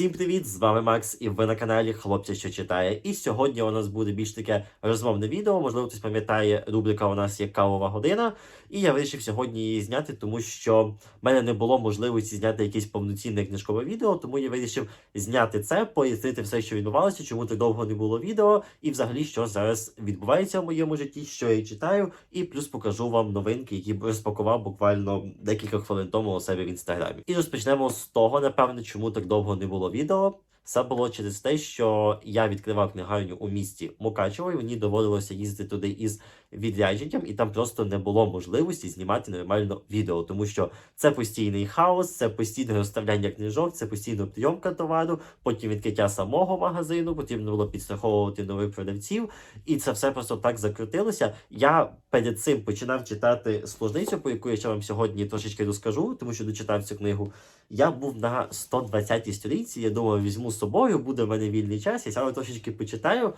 Всім привіт! З вами Макс, і ви на каналі Хлопця, що читає. І сьогодні у нас буде більш таке розмовне відео. Можливо, хтось пам'ятає, рубрика у нас є кавова година. І я вирішив сьогодні її зняти, тому що в мене не було можливості зняти якесь повноцінне книжкове відео, тому я вирішив зняти це, пояснити все, що відбувалося, чому так довго не було відео, і взагалі, що зараз відбувається в моєму житті, що я читаю, і плюс покажу вам новинки, які розпакував буквально декілька хвилин тому у себе в інстаграмі. І розпочнемо з того, напевне, чому так довго не було відео. Це було через те, що я відкривав книгарню у місті Мукачево, і мені доводилося їздити туди із відрядженням, і там просто не було можливості знімати нормально відео, тому що це постійний хаос, це постійне розставляння книжок, це постійно прийомка товару, потім відкриття самого магазину, потрібно було підстраховувати нових продавців, і це все просто так закрутилося. Я перед цим починав читати служницю, по яку я ще вам сьогодні трошечки розкажу, тому що дочитав цю книгу. Я був на 120-й сторінці. Я думав, візьму собою, буде в мене вільний час. Я саме трошечки почитаю,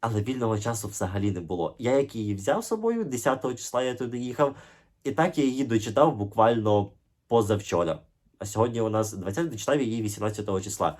але вільного часу взагалі не було. Я як її взяв з собою, 10 числа я туди їхав, і так я її дочитав буквально позавчора. А сьогодні у нас 20 дочитав її 18 числа.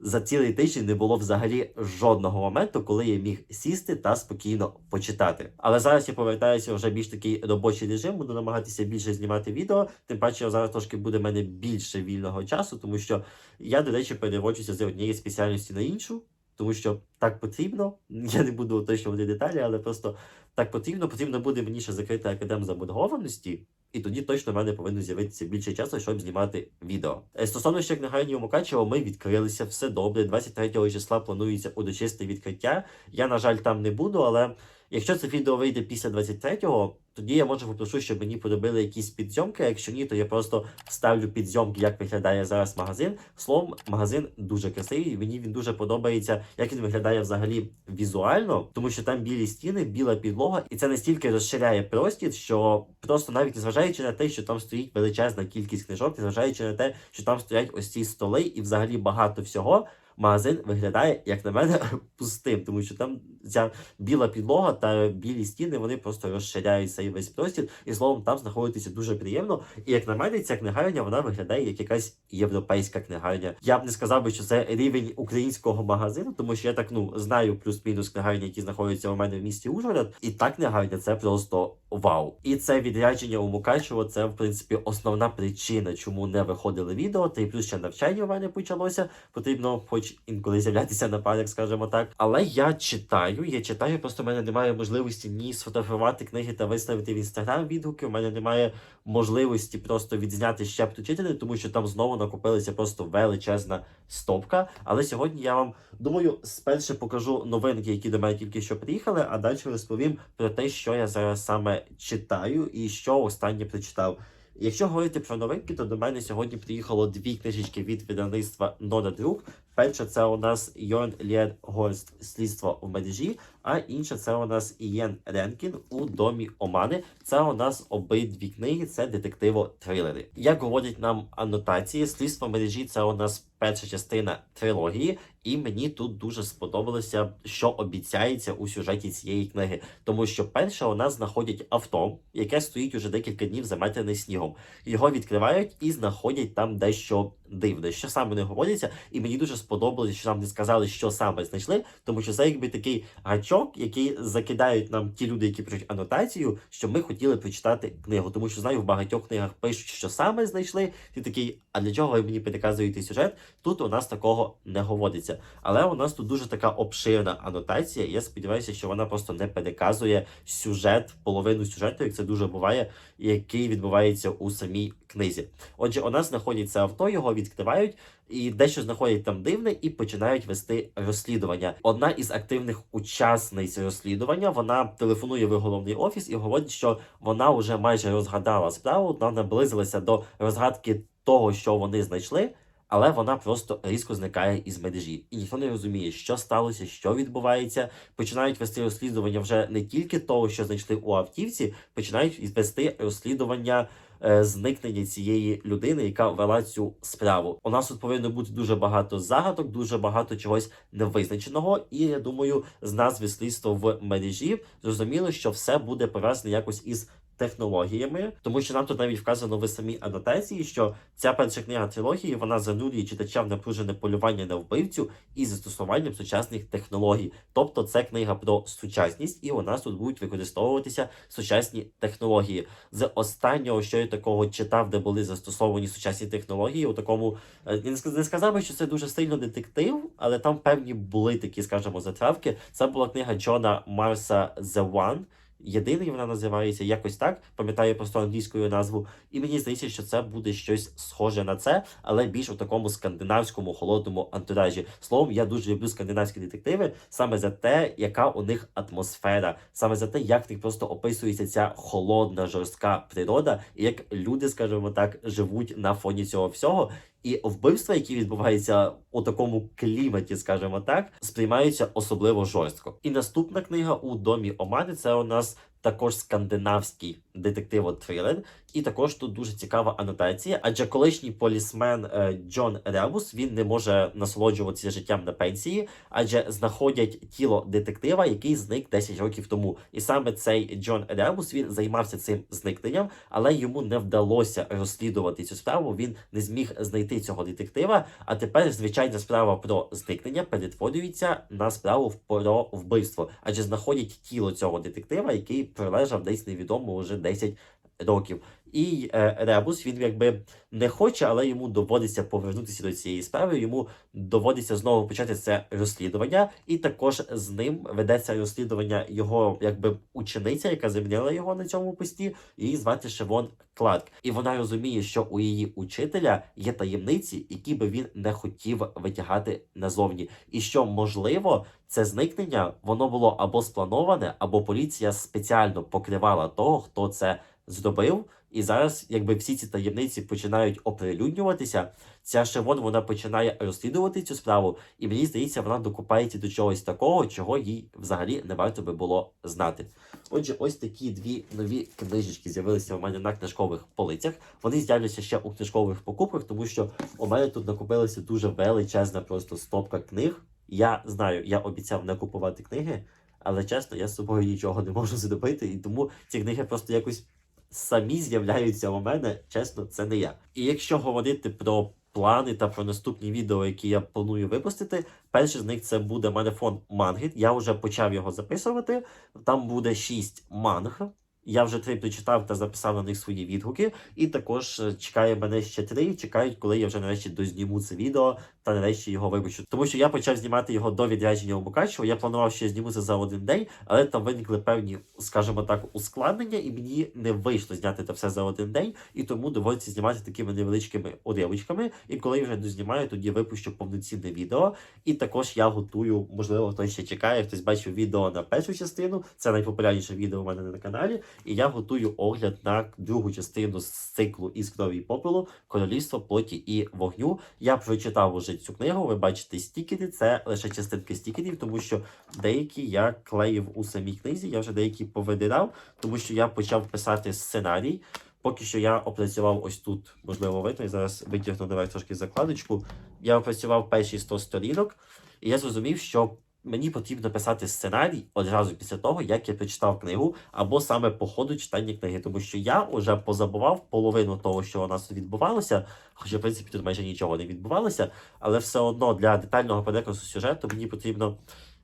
За цілий тиждень не було взагалі жодного моменту, коли я міг сісти та спокійно почитати. Але зараз я повертаюся вже більш такий робочий режим, буду намагатися більше знімати відео. Тим паче зараз трошки буде в мене більше вільного часу, тому що я, до речі, переводжуся з однієї спеціальності на іншу, тому що так потрібно. Я не буду уточнювати деталі, але просто так потрібно. Потрібно буде мені ще закрити академ заборгованості. І тоді точно в мене повинно з'явитися більше часу, щоб знімати відео. Е, Стосовно ще книгарні у Мукачево, ми відкрилися все добре. 23 числа планується удочисти відкриття. Я, на жаль, там не буду, але якщо це відео вийде після 23-го, тоді я може попрошу, щоб мені поробили якісь підзйомки. а Якщо ні, то я просто вставлю підзйомки, як виглядає зараз магазин. Словом, магазин дуже красивий. Мені він дуже подобається, як він виглядає взагалі візуально, тому що там білі стіни, біла підлога, і це настільки розширяє простір, що просто навіть незважаючи на те, що там стоїть величезна кількість книжок, незважаючи на те, що там стоять ось ці столи і взагалі багато всього. Магазин виглядає, як на мене, пустим, тому що там ця біла підлога та білі стіни вони просто розширяють цей весь простір, і словом, там знаходитися дуже приємно. І як на мене, ця книгарня вона виглядає як якась європейська книгарня. Я б не сказав би, що це рівень українського магазину, тому що я так ну знаю плюс-мінус книгарні, які знаходяться у мене в місті Ужгород. І та книгарня це просто вау. І це відрядження у Мукачево, це в принципі основна причина, чому не виходили відео. Та й плюс ще навчання в мене почалося. Потрібно, хоч інколи з'являтися на парах, скажімо так. Але я читаю, я читаю, просто в мене немає можливості ні сфотографувати книги та виставити в інстаграм відгуки. У мене немає можливості просто відзняти щепту читати, тому що там знову накопилася просто величезна стопка. Але сьогодні я вам думаю, спершу покажу новинки, які до мене тільки що приїхали, а далі розповім про те, що я зараз саме читаю і що останнє прочитав. Якщо говорити про новинки, то до мене сьогодні приїхало дві книжечки від видавництва Нода Друк. Перша це у нас Лєд Горст Слідство в мережі, а інша це у нас Ієн Ренкін у домі Омани. Це у нас обидві книги, це детективо-трилери. Як говорять нам анотації, слідство в мережі це у нас перша частина трилогії, і мені тут дуже сподобалося, що обіцяється у сюжеті цієї книги. Тому що перше у нас знаходять авто, яке стоїть уже декілька днів заметене снігом. Його відкривають і знаходять там дещо дивне, що саме не говориться, і мені дуже сподобалося, що нам не сказали, що саме знайшли, тому що це якби такий гачок, який закидають нам ті люди, які пишуть анотацію, що ми хотіли прочитати книгу. Тому що знаю, в багатьох книгах пишуть, що саме знайшли. Ти такий, а для чого ви мені переказуєте сюжет? Тут у нас такого не говориться. Але у нас тут дуже така обширна анотація. і Я сподіваюся, що вона просто не переказує сюжет, половину сюжету, як це дуже буває, який відбувається у самій книзі. Отже, у нас знаходиться авто, його відкривають. І дещо знаходять там дивне і починають вести розслідування. Одна із активних учасниць розслідування вона телефонує в головний офіс і говорить, що вона вже майже розгадала справу, вона наблизилася до розгадки того, що вони знайшли. Але вона просто різко зникає із мережі, і ніхто не розуміє, що сталося, що відбувається. Починають вести розслідування вже не тільки того, що знайшли у автівці, починають вести розслідування зникнення цієї людини, яка вела цю справу. У нас тут повинно бути дуже багато загадок, дуже багато чогось невизначеного. І я думаю, з назви слідства в мережі зрозуміло, що все буде пов'язане якось із технологіями, тому що нам тут навіть вказано в самій анотації, що ця перша книга трилогії вона занурює читача в напружене полювання на вбивцю із застосуванням сучасних технологій. Тобто це книга про сучасність, і у нас тут будуть використовуватися сучасні технології. З останнього, що я такого читав, де були застосовані сучасні технології, у такому е, не сказав би, що це дуже сильно детектив, але там певні були такі, скажімо, затравки. Це була книга Джона Марса The One. Єдиний вона називається якось так, пам'ятаю просто англійською назву, і мені здається, що це буде щось схоже на це, але більш у такому скандинавському холодному антуражі. Словом, я дуже люблю скандинавські детективи саме за те, яка у них атмосфера, саме за те, як в них просто описується ця холодна, жорстка природа, і як люди, скажімо так, живуть на фоні цього всього. І вбивства, які відбуваються у такому кліматі, скажімо так, сприймаються особливо жорстко. І наступна книга у домі Омани це у нас також скандинавський детективо-трилер. І також тут дуже цікава анотація, адже колишній полісмен е, Джон Ребус він не може насолоджуватися життям на пенсії, адже знаходять тіло детектива, який зник 10 років тому. І саме цей Джон Ребус він займався цим зникненням, але йому не вдалося розслідувати цю справу. Він не зміг знайти цього детектива. А тепер звичайна справа про зникнення перетворюється на справу про вбивство, адже знаходять тіло цього детектива, який пролежав десь невідомо вже 10 років. І е, Ребус він якби не хоче, але йому доводиться повернутися до цієї справи. Йому доводиться знову почати це розслідування, і також з ним ведеться розслідування його якби учениця, яка замінила його на цьому пості. Її звати Шевон Кларк. І вона розуміє, що у її учителя є таємниці, які би він не хотів витягати назовні, і що можливо. Це зникнення воно було або сплановане, або поліція спеціально покривала того, хто це зробив. І зараз, якби всі ці таємниці починають оприлюднюватися, ця Шевон вона починає розслідувати цю справу, і мені здається, вона докупається до чогось такого, чого їй взагалі не варто би було знати. Отже, ось такі дві нові книжечки з'явилися у мене на книжкових полицях. Вони з'являться ще у книжкових покупках, тому що у мене тут накопилася дуже величезна просто стопка книг. Я знаю, я обіцяв не купувати книги, але чесно, я з собою нічого не можу зробити, і тому ці книги просто якось самі з'являються у мене. Чесно, це не я. І якщо говорити про плани та про наступні відео, які я планую випустити, перший з них це буде марафон мангит. Я вже почав його записувати. Там буде 6 манг. Я вже три прочитав та записав на них свої відгуки. І також е, чекає мене ще три. Чекають, коли я вже нарешті дозніму це відео та нарешті його випущу. Тому що я почав знімати його до відрядження у Мукачево. Я планував, що я зніму це за один день, але там виникли певні, скажімо так, ускладнення, і мені не вийшло зняти це все за один день, і тому доводиться знімати такими невеличкими уривочками. І коли я вже дознімаю, тоді випущу повноцінне відео. І також я готую, можливо, хтось ще чекає, хтось бачив відео на першу частину. Це найпопулярніше відео у мене на каналі. І я готую огляд на другу частину з циклу із крові і попелу Королівство плоті і вогню. Я прочитав уже цю книгу. Ви бачите стікери. Це лише частинки стікерів, тому що деякі я клеїв у самій книзі. Я вже деякі повидирав, тому що я почав писати сценарій. Поки що я опрацював ось тут, можливо, видно, і зараз витягну давай трошки закладочку. Я опрацював перші 100 сторінок, і я зрозумів, що мені потрібно писати сценарій одразу після того, як я прочитав книгу, або саме по ходу читання книги, тому що я вже позабував половину того, що у нас відбувалося, хоча в принципі тут майже нічого не відбувалося, але все одно для детального переказу сюжету мені потрібно.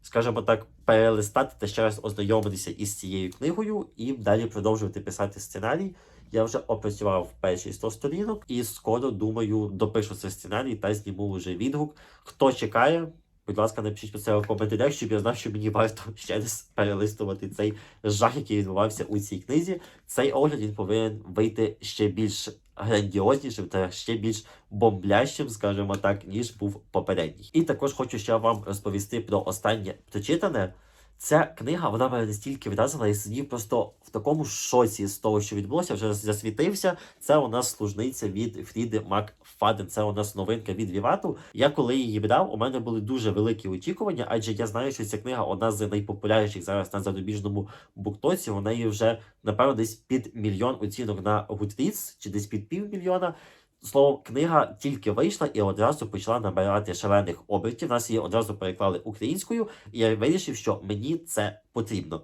Скажімо так, перелистати та ще раз ознайомитися із цією книгою і далі продовжувати писати сценарій. Я вже опрацював перші 100 сторінок і скоро думаю, допишу цей сценарій та зніму вже відгук. Хто чекає, будь ласка, напишіть про це у коментарях, щоб я знав, що мені варто ще раз перелистувати цей жах, який відбувався у цій книзі. Цей огляд він повинен вийти ще більш грандіознішим та ще більш бомблящим, скажімо так, ніж був попередній. І також хочу ще вам розповісти про останнє прочитане. Ця книга вона мене настільки вразила, я сидів просто в такому шоці з того, що відбулося, вже засвітився. Це у нас служниця від Фріди Макфаден. Це у нас новинка від Вівату. Я коли її брав, у мене були дуже великі очікування, адже я знаю, що ця книга одна з найпопулярніших зараз на зарубіжному буктоці. У неї вже напевно десь під мільйон оцінок на Goodreads, чи десь під півмільйона. Словом, книга тільки вийшла і одразу почала набирати шалених обертів. Нас її одразу переклали українською, і я вирішив, що мені це потрібно.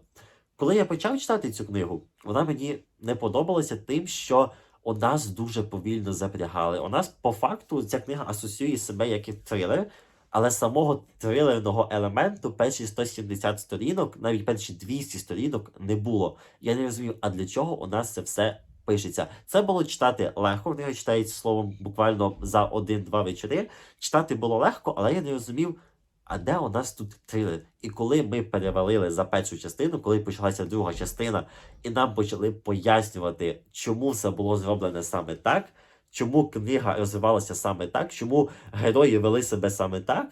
Коли я почав читати цю книгу, вона мені не подобалася тим, що у нас дуже повільно запрягали. У нас по факту ця книга асоціює себе як і трилер, але самого трилерного елементу перші 170 сторінок, навіть перші 200 сторінок не було. Я не розумів, а для чого у нас це все пишеться. Це було читати легко, книга читається словом буквально за один-два вечори. Читати було легко, але я не розумів. А де у нас тут трилер? І коли ми перевалили за першу частину, коли почалася друга частина, і нам почали пояснювати, чому все було зроблене саме так, чому книга розвивалася саме так, чому герої вели себе саме так.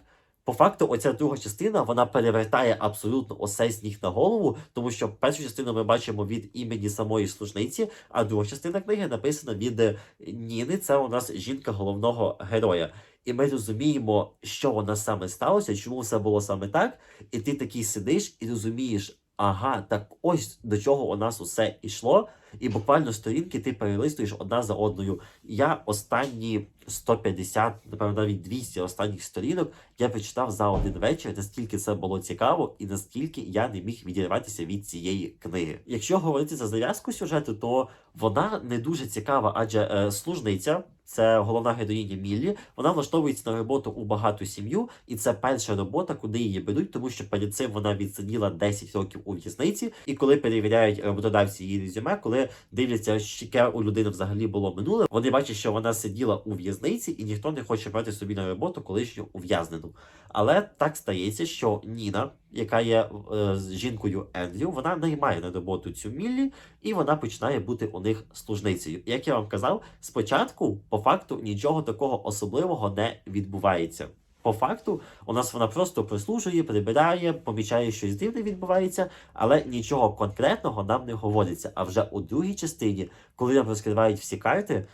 По факту, оця друга частина вона перевертає абсолютно усе з ніг на голову, тому що першу частину ми бачимо від імені самої служниці, а друга частина книги написана від е, Ніни. Це у нас жінка головного героя. І ми розуміємо, що вона саме сталося, чому все було саме так. І ти такий сидиш і розумієш, ага, так ось до чого у нас усе йшло. І буквально сторінки ти перелистуєш одна за одною. Я останні 150, напевно, навіть 200 останніх сторінок я прочитав за один вечір, наскільки це було цікаво, і наскільки я не міг відірватися від цієї книги. Якщо говорити за зав'язку сюжету, то вона не дуже цікава, адже е, служниця. Це головна героїня Міллі. Вона влаштовується на роботу у багату сім'ю, і це перша робота, куди її беруть, тому що перед цим вона відсиділа 10 років у в'язниці. І коли перевіряють роботодавці її резюме, коли дивляться, яке у людини взагалі було минуле, вони бачать, що вона сиділа у в'язниці, і ніхто не хоче брати собі на роботу колишню ув'язнену. Але так стається, що Ніна, яка є е, жінкою Ендрю, вона наймає на роботу цю Міллі, і вона починає бути у них служницею. Як я вам казав, спочатку, по факту, нічого такого особливого не відбувається. По факту, у нас вона просто прислужує, прибирає, помічає, що щось дивне відбувається, але нічого конкретного нам не говориться. А вже у другій частині, коли нам розкривають всі карти,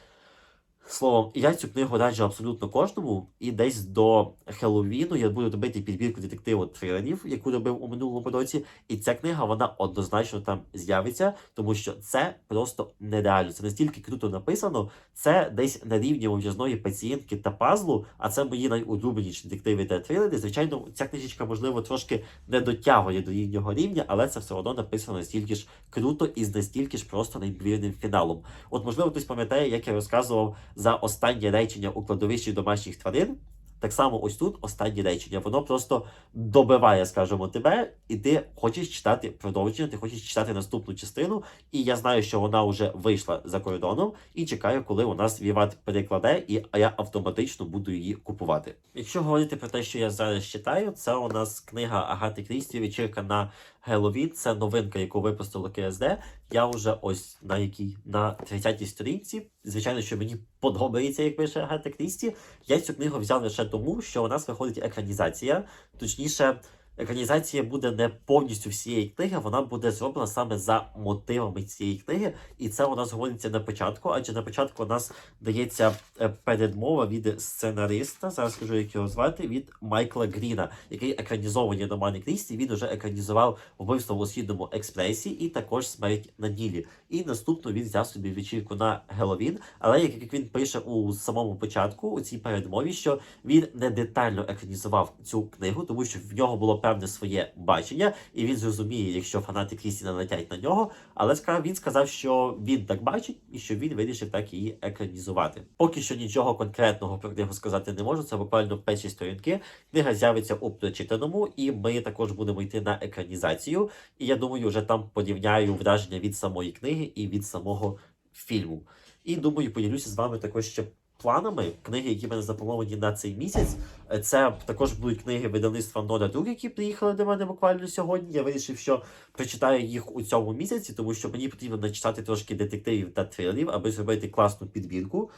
Словом, я цю книгу раджу абсолютно кожному, і десь до Хеллоуіну я буду робити підбірку детективу трилерів, яку робив у минулому році. І ця книга вона однозначно там з'явиться, тому що це просто нереально. Це настільки круто написано. Це десь на рівні мовчазної пацієнтки та пазлу. А це мої найулюбленіші детективи та трилери. Звичайно, ця книжечка, можливо, трошки не дотягує до їхнього рівня, але це все одно написано настільки ж круто і з настільки ж просто неймовірним фіналом. От, можливо, хтось пам'ятає, як я розказував за останнє речення у кладовищі домашніх тварин. Так само ось тут останнє речення. Воно просто добиває, скажімо, тебе, і ти хочеш читати продовження, ти хочеш читати наступну частину. І я знаю, що вона вже вийшла за кордоном, і чекаю, коли у нас Віват перекладе, і я автоматично буду її купувати. Якщо говорити про те, що я зараз читаю, це у нас книга Агати Крісті Вечірка на Геловін. Це новинка, яку випустило КСД. Я вже ось на якій на 30-й сторінці. Звичайно, що мені подобається, як пише Агата Крісті. Я цю книгу взяв лише тому, що у нас виходить екранізація, точніше. Екранізація буде не повністю всієї книги, вона буде зроблена саме за мотивами цієї книги, і це у нас говориться на початку, адже на початку у нас дається е, передмова від сценариста. Зараз скажу, як його звати, від Майкла Гріна, який екранізований романи Крісті. Він вже екранізував вбивство у східному експресі і також смерть на Нілі. І наступно він взяв собі вечірку на Геловін. Але як він пише у самому початку, у цій передмові, що він не детально екранізував цю книгу, тому що в нього було певне своє бачення, і він зрозуміє, якщо фанати Крісті налетять на нього. Але він сказав, що він так бачить і що він вирішив так її екранізувати. Поки що нічого конкретного про книгу сказати не можу. Це буквально перші сторінки. Книга з'явиться у прочитаному, і ми також будемо йти на екранізацію. І я думаю, вже там порівняю враження від самої книги і від самого фільму. І думаю, поділюся з вами також ще планами. Книги, які в мене заплановані на цей місяць. Е, Це також будуть книги видавництва Нода Друг, які приїхали до мене буквально сьогодні. Я вирішив, що прочитаю їх у цьому місяці, тому що мені потрібно начитати трошки детективів та трилерів, аби зробити класну підбірку.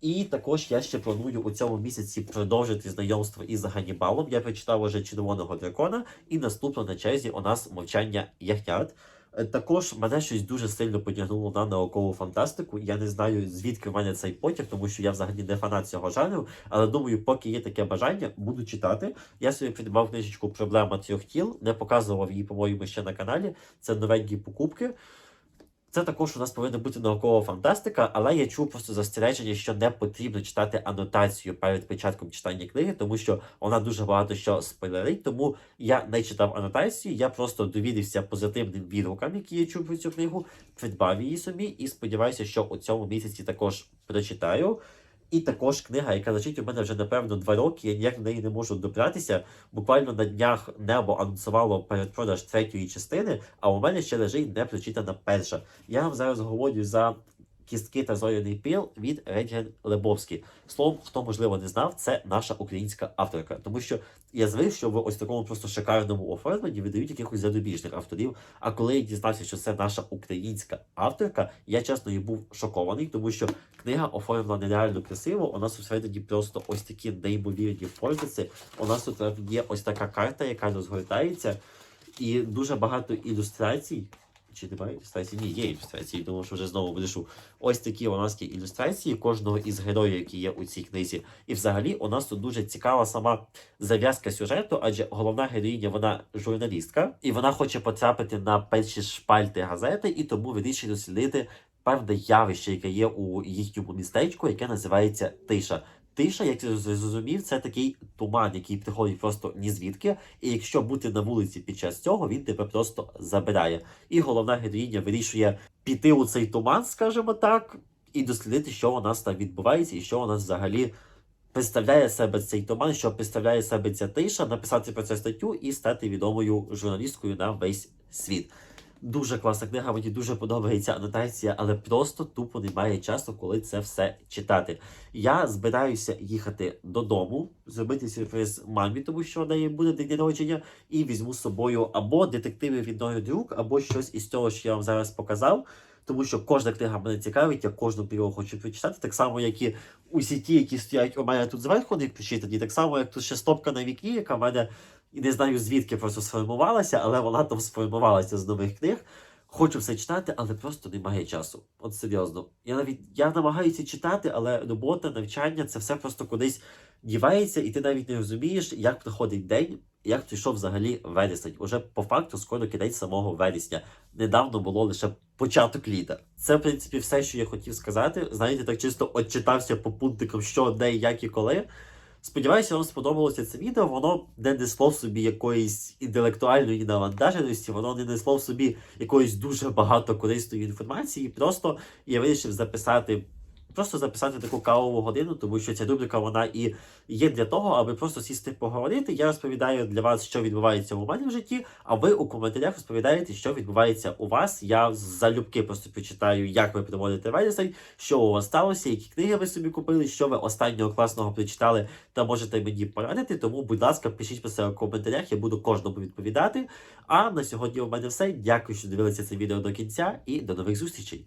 І також я ще планую у цьому місяці продовжити знайомство із Ганнібалом. Я прочитав уже червоного дракона, і наступно на черзі у нас мовчання ягнят. Е, Також мене щось дуже сильно потягнуло на наукову фантастику. Я не знаю, звідки в мене цей потяг, тому що я взагалі не фанат цього жанру. Але думаю, поки є таке бажання, буду читати. Я собі придбав книжечку Проблема трьох тіл, не показував її, по-моєму, ще на каналі. Це новенькі покупки. Це також у нас повинна бути наукова фантастика, але я чув просто застереження, що не потрібно читати анотацію перед початком читання книги, тому що вона дуже багато що спойлерить. Тому я не читав анотацію, я просто довідався позитивним відгукам, які я чув про цю книгу, придбав її собі і сподіваюся, що у цьому місяці також прочитаю. І також книга, яка лежить у мене вже напевно два роки, я ніяк до неї не можу добратися. Буквально на днях небо анонсувало передпродаж третьої частини, а у мене ще лежить не прочитана перша. Я вам зараз говорю за кістки та зоряний піл від Реген Лебовський. Словом, хто можливо не знав, це наша українська авторка. Тому що я звик, що в ось такому просто шикарному оформленні видають якихось зарубіжних авторів. А коли я дізнався, що це наша українська авторка, я чесно і був шокований, тому що книга оформлена нереально красиво. У нас всередині просто ось такі неймовірні фортиці. У нас тут є ось така карта, яка розгортається, і дуже багато ілюстрацій. Чи немає ілюстрацій? Ні, є ілюстрації, тому що вже знову будеш ось такі у нас ілюстрації кожного із героїв, які є у цій книзі. І взагалі у нас тут дуже цікава сама зав'язка сюжету, адже головна героїня вона журналістка, і вона хоче потрапити на перші шпальти газети, і тому вирішує дослідити певне явище, яке є у їхньому містечку, яке називається тиша. Тиша, як я зрозумів, це такий туман, який приходить просто ні звідки. І якщо бути на вулиці під час цього, він тебе просто забирає. І головна героїня вирішує піти у цей туман, скажімо так, і дослідити, що у нас там відбувається, і що у нас взагалі представляє себе цей туман, що представляє себе ця тиша, написати про це статтю і стати відомою журналісткою на весь світ. Дуже класна книга, мені дуже подобається анотація, але просто тупо немає часу, коли це все читати. Я збираюся їхати додому, зробити сюрприз мамі, тому що в неї буде день народження, і візьму з собою або детективи від Ною рук, або щось із того, що я вам зараз показав. Тому що кожна книга мене цікавить, я кожну книгу хочу прочитати, так само, як і усі ті, які стоять у мене тут зверху, не прочитані, так само, як тут ще стопка на віки, яка в мене і не знаю звідки просто сформувалася, але вона там сформувалася з нових книг. Хочу все читати, але просто немає часу. От серйозно. Я навіть я намагаюся читати, але робота, навчання це все просто кудись дівається, і ти навіть не розумієш, як проходить день, як прийшов взагалі вересень. Уже по факту скоро кінець самого вересня. Недавно було лише початок літа. Це, в принципі, все, що я хотів сказати. Знаєте, так чисто отчитався по пунктикам, що, де, як і коли. Сподіваюся, вам сподобалося це відео. Воно не несло в собі якоїсь інтелектуальної навантаженості, воно не несло в собі якоїсь дуже багато корисної інформації. Просто я вирішив записати. Просто записати таку кавову годину, тому що ця рубрика вона і є для того, аби просто сісти поговорити. Я розповідаю для вас, що відбувається у мене в житті, а ви у коментарях розповідаєте, що відбувається у вас. Я залюбки просто почитаю, як ви проводите вересень, що у вас сталося, які книги ви собі купили, що ви останнього класного прочитали та можете мені порадити. Тому, будь ласка, пишіть про це у коментарях, я буду кожному відповідати. А на сьогодні у мене все. Дякую, що дивилися це відео до кінця, і до нових зустрічей.